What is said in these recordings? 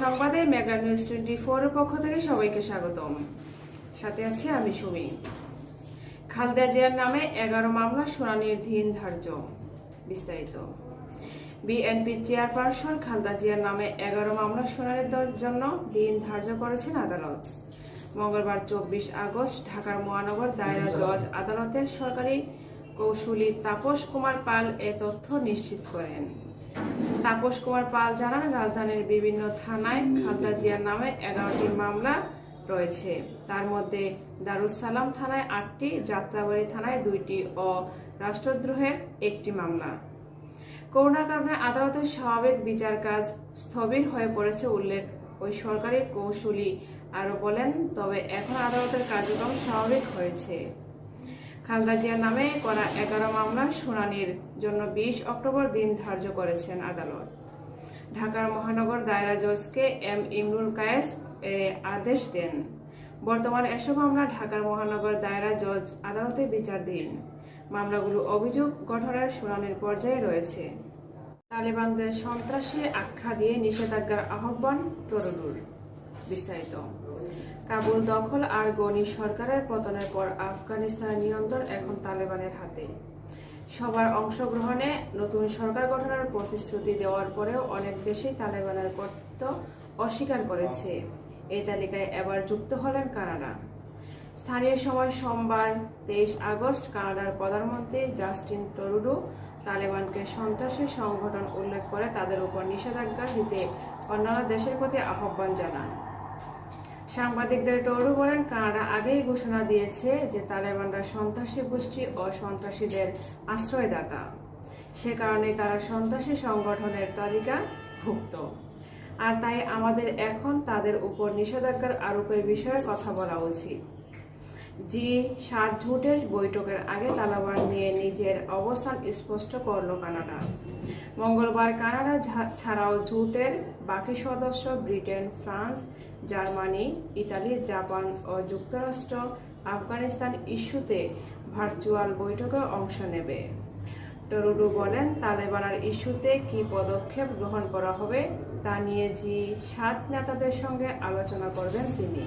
সংবাদে mega news twenty ফোরের পক্ষ থেকে সবাইকে স্বাগতম। সাথে আছি আমি সুমি। খালদা জিয়ার নামে এগারো মামলা শুনানির দিন ধার্য। বিস্তারিত। বিএনপির চেয়ারপারসন খালদা জিয়ার নামে এগারো মামলা শুনানির জন্য দিন ধার্য করেছেন আদালত। মঙ্গলবার চব্বিশ আগস্ট ঢাকার মহানগর দায়রা জজ আদালতের সরকারি কৌশলী তাপস কুমার পাল এ তথ্য নিশ্চিত করেন। তাপস কুমার পাল জানান রাজধানীর বিভিন্ন থানায় খালদা জিয়ার নামে এগারোটি মামলা রয়েছে। তার মধ্যে দারুসালাম থানায় আটটি যাত্রাবাড়ি থানায় দুইটি ও রাষ্ট্রদ্রোহের একটি মামলা। করোনার কারণে আদালতের স্বাভাবিক বিচার কাজ স্থবির হয়ে পড়েছে উল্লেখ ওই সরকারি কৌশলী আরও বলেন তবে এখন আদালতের কার্যক্রম স্বাভাবিক হয়েছে। খালদা জিয়ার নামে করা এগারো মামলার শুনানির জন্য বিশ অক্টোবর দিন ধার্য করেছেন আদালত। ঢাকার মহানগর দায়রা জজকে এম ইমরুল কায়েস আদেশ দেন। বর্তমানে এসব মামলা ঢাকার মহানগর দায়রা জজ আদালতে বিচার দিন মামলাগুলো অভিযোগ গঠনের শুনানির পর্যায়ে রয়েছে। তালেবানদের সন্ত্রাসী আখ্যা দিয়ে নিষেধাজ্ঞার আহ্বান টরুডুর বিস্তারিত। কাবুল দখল আর গনি সরকারের পতনের পর আফগানিস্তানের নিয়ন্ত্রণ এখন তালেবানের হাতে। সবার অংশগ্রহণে নতুন সরকার গঠনের প্রতিশ্রুতি দেওয়ার পরেও অনেক দেশেই তালেবানের কর্তৃত্ব অস্বীকার করেছে। এই তালিকায় এবার যুক্ত হলেন কানাডা। স্থানীয় সময় সোমবার তেইশ আগস্ট কানাডার প্রধানমন্ত্রী জাস্টিন টরুডো তালেবানকে সন্ত্রাসী সংগঠন উল্লেখ করে তাদের উপর নিষেধাজ্ঞা দিতে অন্যান্য দেশের প্রতি আহ্বান জানান। সাংবাদিকদের টরু বলেন, কানাডা আগেই ঘোষণা দিয়েছে যে তালেবানরা সন্ত্রাসী গোষ্ঠী ও সন্ত্রাসীদের আশ্রয়দাতা। সে কারণে তারা সন্ত্রাসী সংগঠনের তালিকা ভুক্ত আর তাই আমাদের এখন তাদের উপর নিষেধাজ্ঞার আরোপের বিষয়ে কথা বলা উচিত। জি সাত জোটের বৈঠকের আগে তালেবান নিয়ে নিজের অবস্থান স্পষ্ট করল কানাডা। মঙ্গলবার কানাডা ছাড়াও জোটের বাকি সদস্য Britain, France, Germany, Italy, Japan ও যুক্তরাষ্ট্র আফগানিস্তান ইস্যুতে ভার্চুয়াল বৈঠকে অংশ নেবে। টরুডু বলেন, তালেবানের ইস্যুতে কি পদক্ষেপ গ্রহণ করা হবে তা নিয়ে জি সাত নেতাদের সঙ্গে আলোচনা করবেন তিনি।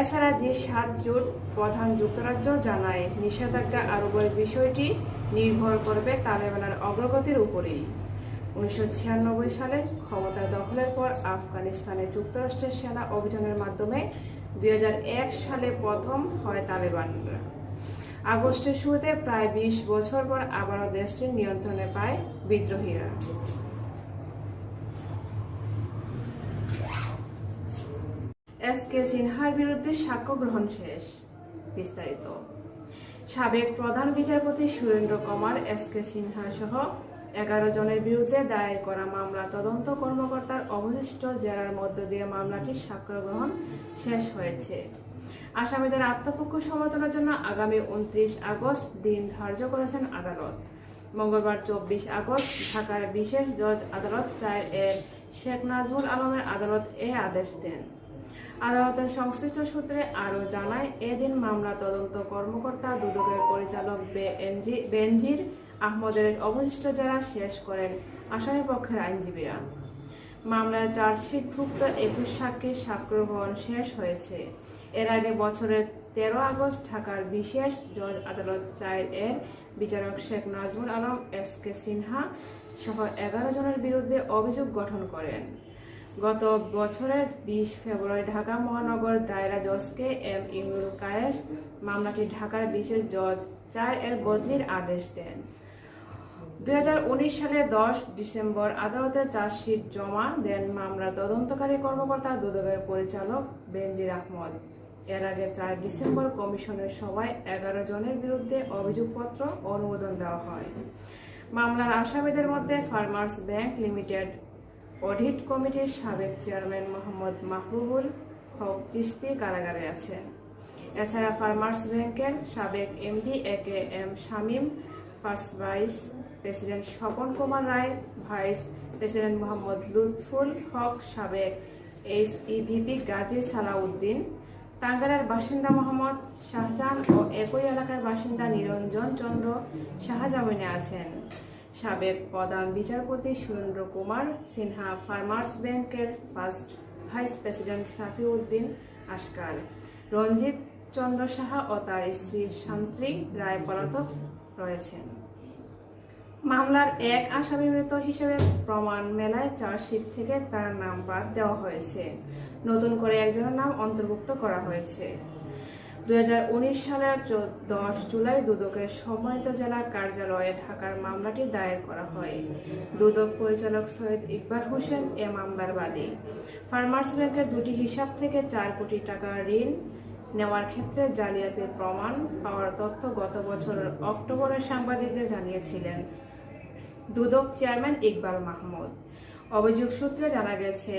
এছাড়া যে সাত জোট প্রধান যুক্তরাজ্য জানায়, নিষেধাজ্ঞা আরোপের বিষয়টি নির্ভর করবে তালেবানের অগ্রগতির উপরেই। উনিশশো ছিয়ানব্বই সালে ক্ষমতা দখলের পর আফগানিস্তানে যুক্তরাষ্ট্রের সেনা অভিযানের মাধ্যমে দুই হাজার এক সালে প্রথম হয় তালেবানরা আগস্টের শুরুতে প্রায় বিশ বছর পর আবারও দেশটির নিয়ন্ত্রণে পায় বিদ্রোহীরা। এস কে সিনহার বিরুদ্ধে সাক্ষ্য গ্রহণ শেষ, বিস্তারিত। সাবেক প্রধান বিচারপতি সুরেন্দ্র কুমার, এস কে সিনহা সহ এগারো জনের বিরুদ্ধে দায়ের করা মামলা তদন্ত কর্মকর্তার অবশিষ্ট জেরার মধ্য দিয়ে মামলাটির সাক্ষ্য গ্রহণ শেষ হয়েছে। আসামিদের আত্মপক্ষ সমর্থনের জন্য আগামী উনত্রিশ আগস্ট দিন ধার্য করেছেন আদালত। মঙ্গলবার চব্বিশ আগস্ট ঢাকার বিশেষ জজ আদালত চার এর শেখ নাজমুল আলমের আদালত এ আদেশ দেন। আদালতের সংশ্লিষ্ট সূত্রে আরও জানায়, এদিন মামলা তদন্ত কর্মকর্তা দুদকের পরিচালক বেনজির আহমদের অবশিষ্ট যারা শেষ করেন আসামি পক্ষের আইনজীবীরা। মামলায় চার্জশিটভুক্ত একুশ সাক্ষীর সাক্ষ্য গ্রহণ শেষ হয়েছে। এর আগে বছরের তেরো আগস্ট ঢাকার বিশেষ জজ আদালত চার এর বিচারক শেখ নাজমুল আলম, এস কে সিনহা সহ এগারো জনের বিরুদ্ধে অভিযোগ গঠন করেন। গত বছরের বিশ ফেব্রুয়ারি ঢাকা মহানগর দায়রা জজকে এম ইমরুল কায়েস মামলাটি ঢাকার বিশেষ জজ চার এর বদলির আদেশ দেন। দু হাজার উনিশ সালে দশ ডিসেম্বর আদালতে চার্জশিট জমা দেন মামলা তদন্তকারী কর্মকর্তা দুদকের পরিচালক বেনজির আহমদ। এর আগে চার ডিসেম্বর কমিশনের সভায় এগারো জনের বিরুদ্ধে অভিযোগপত্র অনুমোদন দেওয়া হয়। মামলার আসামিদের মধ্যে ফার্মার্স ব্যাংক লিমিটেড অডিট কমিটির সাবেক চেয়ারম্যান মোহাম্মদ মাহবুবুল হক চিস্তি কারাগারে আছেন এছাড়া ফার্মার্স ব্যাংকের সাবেক MD A K M Shamim, first vice president Swapan Kumar Roy, vice president Mohammad Lutful Haque, সাবেক এইচ ইভিপি গাজী সালাউদ্দিন, টাঙ্গাইলের বাসিন্দা মোহাম্মদ শাহজাহান ও একই এলাকার বাসিন্দা নিরঞ্জন চন্দ্র শাহজামিনে আছেন। সাবেক প্রধান বিচারপতি সুরেন্দ্র কুমার সিনহা ফার্মার্স ব্যাংকের first vice president Shafiuddin Ashkar, Ranjit Chandra Saha ও তার স্ত্রী শান্ত্রী রায় পলাতক রয়েছেন। মামলার এক আসামি মৃত হিসেবে প্রমাণ মেলায় চার্জশিট থেকে তার নাম বাদ দেওয়া হয়েছে। নতুন করে একজনের নাম অন্তর্ভুক্ত করা হয়েছে। দু হাজার উনিশ সালের দশ জুলাই দুদকের সম্মানিত জেলা কার্যালয়ে ঢাকার মামলাটি দায়ের করা হয়। দুদক পরিচালক সৈয়দ ইকবাল হোসেন এ মামলার বাদী। ফার্মার্স ব্যাংকের দুটি হিসাব থেকে চার কোটি টাকা ঋণ নেওয়ার ক্ষেত্রে জালিয়াতির প্রমাণ পাওয়ার তথ্য গত বছরের অক্টোবরে সাংবাদিকদের জানিয়েছিলেন দুদক চেয়ারম্যান ইকবাল মাহমুদ। অভিযোগ সূত্রে জানা গেছে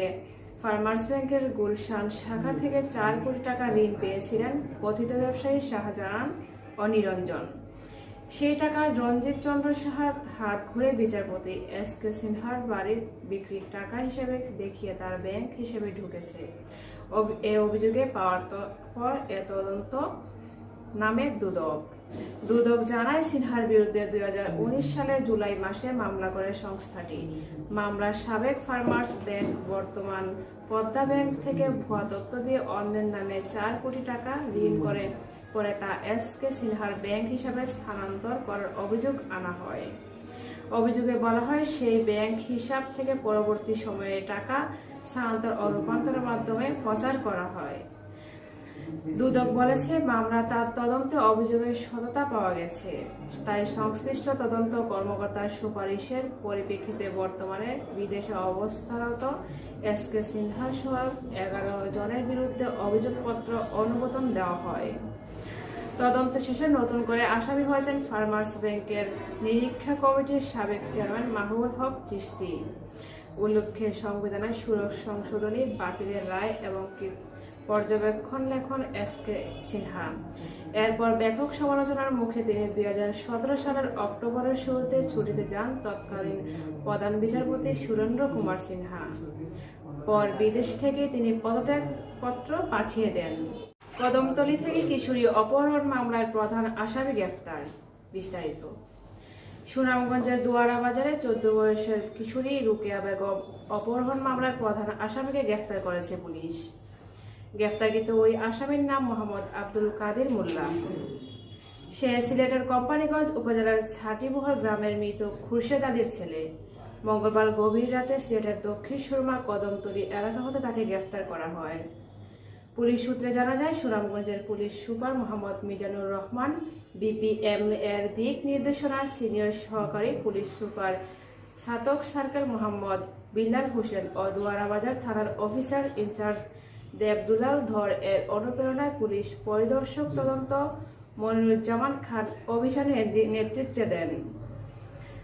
ফার্মার্স ব্যাংকের গুলশান শাখা থেকে চার কোটি টাকা ঋণ পেয়েছিলেন কথিত ব্যবসায়ী শাহজাহান ও নিরঞ্জন। সেই টাকা রঞ্জিত চন্দ্র সাহার হাত ঘুরে বিচারপতি এস কে সিনহার বাড়ির বিক্রির টাকা হিসেবে দেখিয়ে তার ব্যাংক হিসেবে ঢুকেছে। এ অভিযোগে পাওয়ার পর এ তদন্ত নামে দুদক। দুদক জানায়, সিনহার বিরুদ্ধে দু হাজার উনিশ সালে জুলাই মাসে মামলা করে সংস্থাটি। মামলার সাবেক ফার্মার্স ব্যাংক, বর্তমান পদ্মা ব্যাংক থেকে ভুয়া তথ্য দিয়ে অন্যের নামে চার কোটি টাকা ঋণ করে, পরে তা এস কে সিনহার ব্যাংক হিসাবে স্থানান্তর করার অভিযোগ আনা হয়। অভিযোগে বলা হয়, সেই ব্যাংক হিসাব থেকে পরবর্তী সময়ে টাকা স্থানান্তর ও রূপান্তরের মাধ্যমে প্রচার করা হয়। দুদক বলেছে, মামলা তার তদন্তে অভিযোগের সততা পাওয়া গেছে। তাই সংশ্লিষ্ট তদন্ত কর্মকর্তার সুপারিশের পরিপ্রেক্ষিতে বর্তমানে বিদেশে অবস্থারত এস কে সিনহা সহ এগারো জনের বিরুদ্ধে অভিযোগপত্র অনুমোদন দেওয়া হয়। তদন্ত শেষে নতুন করে আসামি হয়েছেন ফার্মার্স ব্যাংকের নিরীক্ষা কমিটির সাবেক চেয়ারম্যান মাহবুব হক চিশতি। উল্লেখ্যে, সংবিধানের সুরক্ষ সংশোধনী, বাতিলের রায় এবং পর্যবেক্ষণ লেখন এস কে সিনহা। এরপর ব্যাপক সমালোচনার মুখে তিনি দুই হাজার সতেরো সালের অক্টোবরের শুরুতে ছুটিতে যান তৎকালীন প্রধান বিচারপতি সুরেন্দ্র কুমার সিনহা। পর বিদেশ থেকে তিনি পদত্যাগ পত্র পাঠিয়ে দেন। কদমতলী থেকে কিশোরী অপহরণ মামলার প্রধান আসামি গ্রেফতার বিস্তারিত। সুনামগঞ্জের দুয়ারা বাজারে চোদ্দ বয়সের কিশোরী রুকেয়া বেগম অপহরণ মামলার প্রধান আসামিকে গ্রেফতার করেছে পুলিশ। গ্রেফতারকৃত ওই আসামির নাম মোহাম্মদ আব্দুল কাদের মোল্লা। সে সিলেটের কোম্পানিগঞ্জ উপজেলার ছাটিবহর গ্রামের মৃত খুরশেদ আলীর ছেলে। মঙ্গলবার গভীর রাতে সিলেটের দক্ষিণ সুরমা কদমতলী এলাকা হতে তাকে গ্রেফতার করা হয়। পুলিশ সূত্রে জানা যায়, সুনামগঞ্জের police super Mohammad Mizanur Rahman BPM এর দিক নির্দেশনা সিনিয়র সহকারী police super Chhatak circle Mohammad Billal Hossain ও দুয়ারাবাজার থানার অফিসার ইনচার্জ দেবদুলাল ধর এর অনুপ্রেরণায় পুলিশ পরিদর্শক তদন্ত মনিরুজ্জামান খান অভিযানের নেতৃত্ব দেন।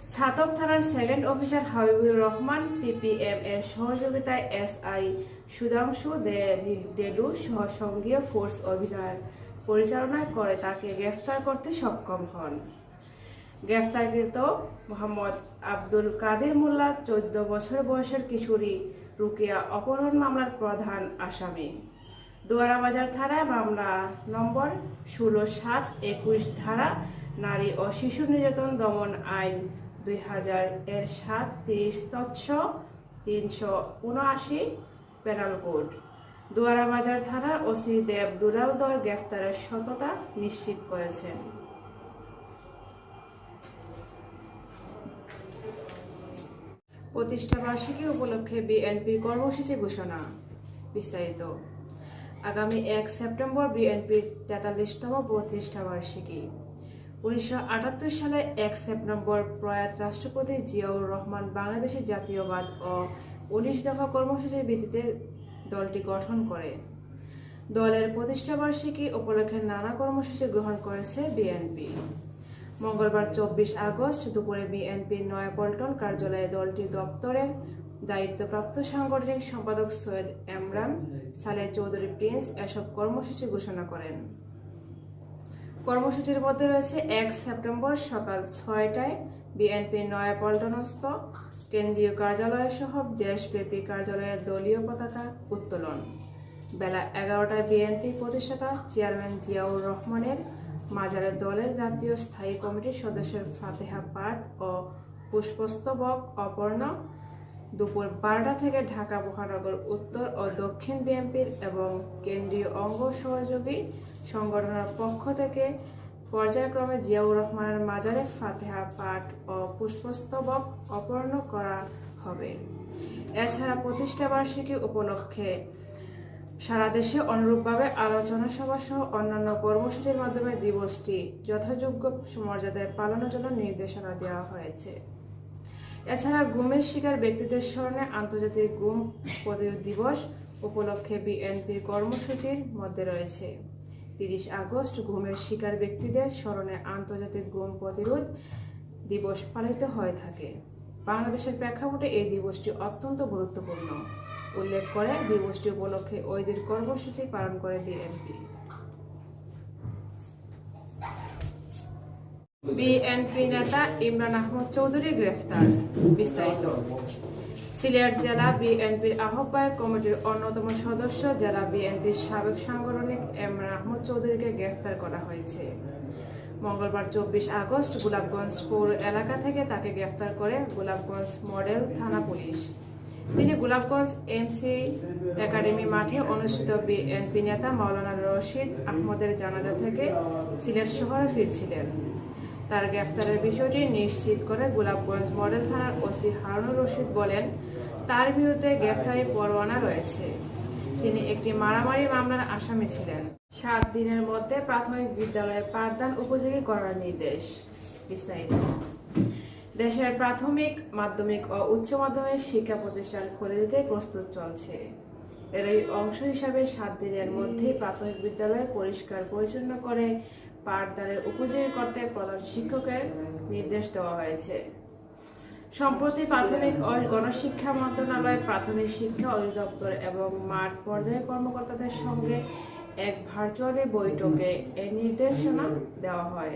ছাতক থানার second officer Habibur Rahman PPM এর সহযোগিতায় এসআই সুধাংশু দে- দেলু সহ সঙ্গীয় ফোর্স অভিযান পরিচালনা করে তাকে গ্রেফতার করতে সক্ষম হন। গ্রেফতারকৃত মোহাম্মদ আব্দুল কাদের মোল্লা চোদ্দ বছর বয়সের কিশোরী রুকিয়া অপহরণ মামলার প্রধান আসামি। দোয়ারাবাজার থানায় মামলা নম্বর ষোলো সাত একুশ ধারা নারী ও শিশু নির্যাতন দমন আইন দুই হাজার এর সাত তিরিশ তৎস তিনশো উনআশি পেনাল কোড। দুয়ারাবাজার থানার ওসি দেব দুলাউদর গ্রেফতারের সততা নিশ্চিত করেছেন প্রতিষ্ঠা বার্ষিকী উপলক্ষে বিএনপির কর্মসূচি ঘোষণা। বিস্তারিত। আগামী এক সেপ্টেম্বর বিএনপির তেতাল্লিশতম প্রতিষ্ঠা বার্ষিকী। উনিশশো আটাত্তর সালে এক সেপ্টেম্বর প্রয়াত রাষ্ট্রপতি জিয়াউর রহমান বাংলাদেশের জাতীয়বাদ ও উনিশ দফা কর্মসূচির ভিত্তিতে দলটি গঠন করে। দলের প্রতিষ্ঠা বার্ষিকী উপলক্ষে নানা কর্মসূচি গ্রহণ করেছে বিএনপি মঙ্গলবার চব্বিশ আগস্ট দুপুরে বিএনপির নয়াপল্টন কার্যালয়ে দলটির দপ্তরের দায়িত্বপ্রাপ্ত সাংগঠনিক সম্পাদক সৈয়দ এমরান সালে চৌধুরী প্রিন্স এসব কর্মসূচি ঘোষণা করেন। কর্মসূচির মধ্যে রয়েছে এক সেপ্টেম্বর সকাল ছয়টায় বিএনপির নয়াপল্টনস্থ কেন্দ্রীয় কার্যালয় সহ দেশব্যাপী কার্যালয়ের দলীয় পতাকা উত্তোলন। বেলা এগারোটায় বিএনপি প্রতিষ্ঠাতা চেয়ারম্যান জিয়াউর রহমানের মাজারে দলের জাতীয় স্থায়ী কমিটির সদস্যের ফাতেহা পাঠ ও পুষ্পস্তবক অপর্ণ দুপুর বারোটা থেকে ঢাকা মহানগর উত্তর ও দক্ষিণ বিএনপির এবং কেন্দ্রীয় অঙ্গ সহযোগী সংগঠনের পক্ষ থেকে পর্যায়ক্রমে জিয়াউর রহমানের মাজারে ফাতেহা পাঠ ও পুষ্পস্তবক অপর্ণ করা হবে। এছাড়া প্রতিষ্ঠাবার্ষিকী উপলক্ষে সারা দেশে অনুরূপভাবে আলোচনা সভা সহ অন্যান্য কর্মসূচির মাধ্যমে দিবসটি যথাযোগ্য মর্যাদায় পালনের জন্য নির্দেশনা দেওয়া হয়েছে। এছাড়া গুমের শিকার ব্যক্তিদের স্মরণে আন্তর্জাতিক গুম প্রতিরোধ দিবস উপলক্ষে বিএনপির কর্মসূচির মধ্যে রয়েছে। তিরিশ আগস্ট গুমের শিকার ব্যক্তিদের স্মরণে আন্তর্জাতিক গুম প্রতিরোধ দিবস পালিত হয়ে থাকে। বাংলাদেশের প্রেক্ষাপটে এই দিবসটি অত্যন্ত গুরুত্বপূর্ণ। উল্লেখ করে দিবসটি উপলক্ষে ওই দিন কর্মসূচি পালন করে বিএনপি। বিএনপি নেতা ইমরান আহমদ চৌধুরী গ্রেফতার, বিস্তারিত। সিলেট জেলা বিএনপির আহ্বায়ক কমিটির অন্যতম সদস্য জেলা বিএনপির সাবেক সাংগঠনিক ইমরান আহমদ চৌধুরীকে গ্রেফতার করা হয়েছে। মঙ্গলবার চব্বিশ আগস্ট গোলাপগঞ্জ পৌর এলাকা থেকে তাকে গ্রেফতার করে গোলাপগঞ্জ মডেল থানা পুলিশ। তিনি গোলাপগঞ্জ এমসি একাডেমি মাঠে অনুষ্ঠিত বিএনপি নেতা মাওলানা রশিদ আহমদের জানাজা থেকে সিলেট শহরে ফিরছিলেন। তার গ্রেফতারের বিষয়টি নিশ্চিত করে গোলাপগঞ্জ মডেল থানার ওসি হারুনুর রশিদ বলেন, তার বিরুদ্ধে গ্রেফতারি পরোয়ানা রয়েছে। তিনি একটি মারামারি মামলার আসামি ছিলেন। সাত দিনের মধ্যে প্রাথমিক বিদ্যালয়ে পাঠদান উপযোগী করার নির্দেশ। বিস্তারিত। দেশের প্রাথমিক মাধ্যমিক ও উচ্চ মাধ্যমিক শিক্ষা প্রতিষ্ঠান খুলে দিতে প্রস্তুত চলছে। এর এই অংশ হিসাবে সাত দিনের মধ্যে প্রাথমিক বিদ্যালয় পরিষ্কার পরিচ্ছন্ন করে পাঠদানের উপযোগী করতে প্রধান শিক্ষকের নির্দেশ দেওয়া হয়েছে। সম্প্রতি প্রাথমিক ও গণশিক্ষা মন্ত্রণালয় প্রাথমিক শিক্ষা অধিদপ্তর এবং মাঠ পর্যায়ে কর্মকর্তাদের সঙ্গে এক ভার্চুয়ালি বৈঠকে এই নির্দেশনা দেওয়া হয়।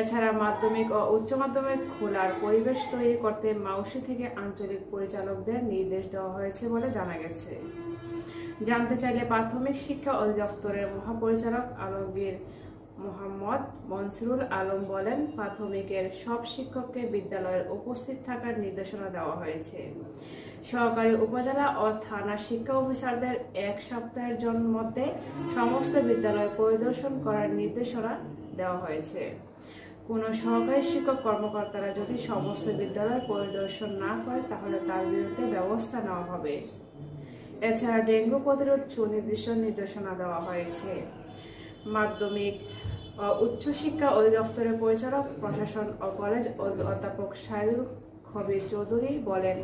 এছাড়া মাধ্যমিক ও উচ্চ মাধ্যমিক খোলার পরিবেশ তৈরি করতে মাউসি থেকে আঞ্চলিক পরিচালকদের নির্দেশ দেওয়া হয়েছে বলে জানা গেছে। জানতে চাইলে প্রাথমিক শিক্ষা অধিদপ্তরের মহাপরিচালক আলমগীর মোহাম্মদ মনসুরুল আলম বলেন, প্রাথমিকের সব শিক্ষককে বিদ্যালয়ের উপস্থিত থাকার নির্দেশনা দেওয়া হয়েছে। সহকারী উপজেলা ও থানা শিক্ষা অফিসারদের এক সপ্তাহের জন্য মধ্যে সমস্ত বিদ্যালয় পরিদর্শন করার নির্দেশনা দেওয়া হয়েছে। কোনো সহকারী শিক্ষক কর্মকর্তারা যদি সমস্ত বিদ্যালয় পরিদর্শন না করে, তাহলে তার বিরুদ্ধে ব্যবস্থা নেওয়া হবে। এছাড়া ডেঙ্গু প্রতিরোধ সুনির্দিষ্ট নির্দেশনা দেওয়া হয়েছে। মাধ্যমিক উচ্চশিক্ষা অধিদপ্তরের পরিচালক, প্রশাসন ও কলেজ অধ্যাপক সাইদুল খবির চৌধুরী বলেন,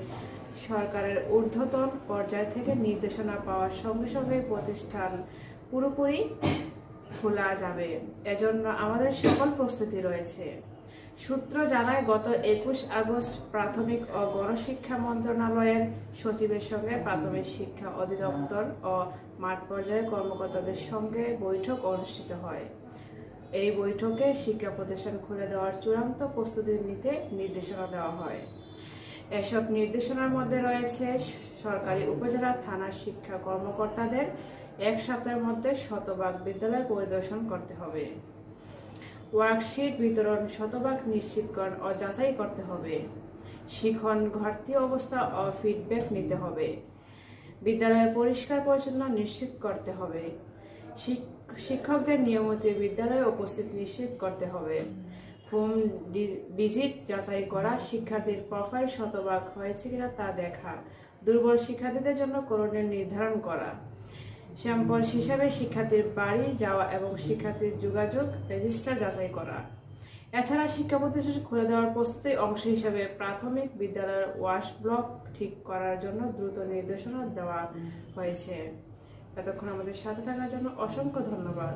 সরকারের ঊর্ধ্বতন পর্যায় থেকে নির্দেশনা পাওয়ার সঙ্গে সঙ্গে প্রতিষ্ঠান পুরোপুরি খোলা যাবে। এজন্য আমাদের সকল প্রস্তুতি রয়েছে। সূত্র জানায়, গত একুশ আগস্ট প্রাথমিক ও গণশিক্ষা মন্ত্রণালয়ের সচিবের সঙ্গে প্রাথমিক শিক্ষা অধিদপ্তর ও মাঠ পর্যায়ে কর্মকর্তাদের সঙ্গে বৈঠক অনুষ্ঠিত হয়। এই বৈঠকে শিক্ষা প্রতিষ্ঠান খুলে দেওয়ার চূড়ান্ত প্রস্তুতি নিতে নির্দেশনা দেওয়া হয়। এসব নির্দেশনার মধ্যে রয়েছে সরকারি উপজেলা থানার শিক্ষা কর্মকর্তাদের এক সপ্তাহের মধ্যে শতভাগ বিদ্যালয় পরিদর্শন করতে হবে। ওয়ার্কশিট বিতরণ শতভাগ নিশ্চিতকরণ ও যাচাই করতে হবে। শিখন ঘাটতি অবস্থা ও ফিডব্যাক নিতে হবে। বিদ্যালয়ের পরিষ্কার পরিচ্ছন্ন নিশ্চিত করতে হবে। শিক্ষকদের নিয়মিত বিদ্যালয়ে উপস্থিত নিশ্চিত করতে হবে। হোম ভিজিট যাচাই করা শিক্ষার্থীর প্রোফাইল শতভাগ হয়েছে কিনা তা দেখা। দুর্বল শিক্ষার্থীদের জন্য করণীয় নির্ধারণ করা। স্যাম্পল হিসাবে শিক্ষার্থীর বাড়ি যাওয়া এবং শিক্ষার্থীর যোগাযোগ রেজিস্টার যাচাই করা। এছাড়া শিক্ষা প্রতিষ্ঠান খুলে দেওয়ার প্রস্তুতি অংশ হিসাবে প্রাথমিক বিদ্যালয়ের ওয়াশ ব্লক ঠিক করার জন্য দ্রুত নির্দেশনা দেওয়া হয়েছে। এতক্ষণ আমাদের সাথে থাকার জন্য অসংখ্য ধন্যবাদ।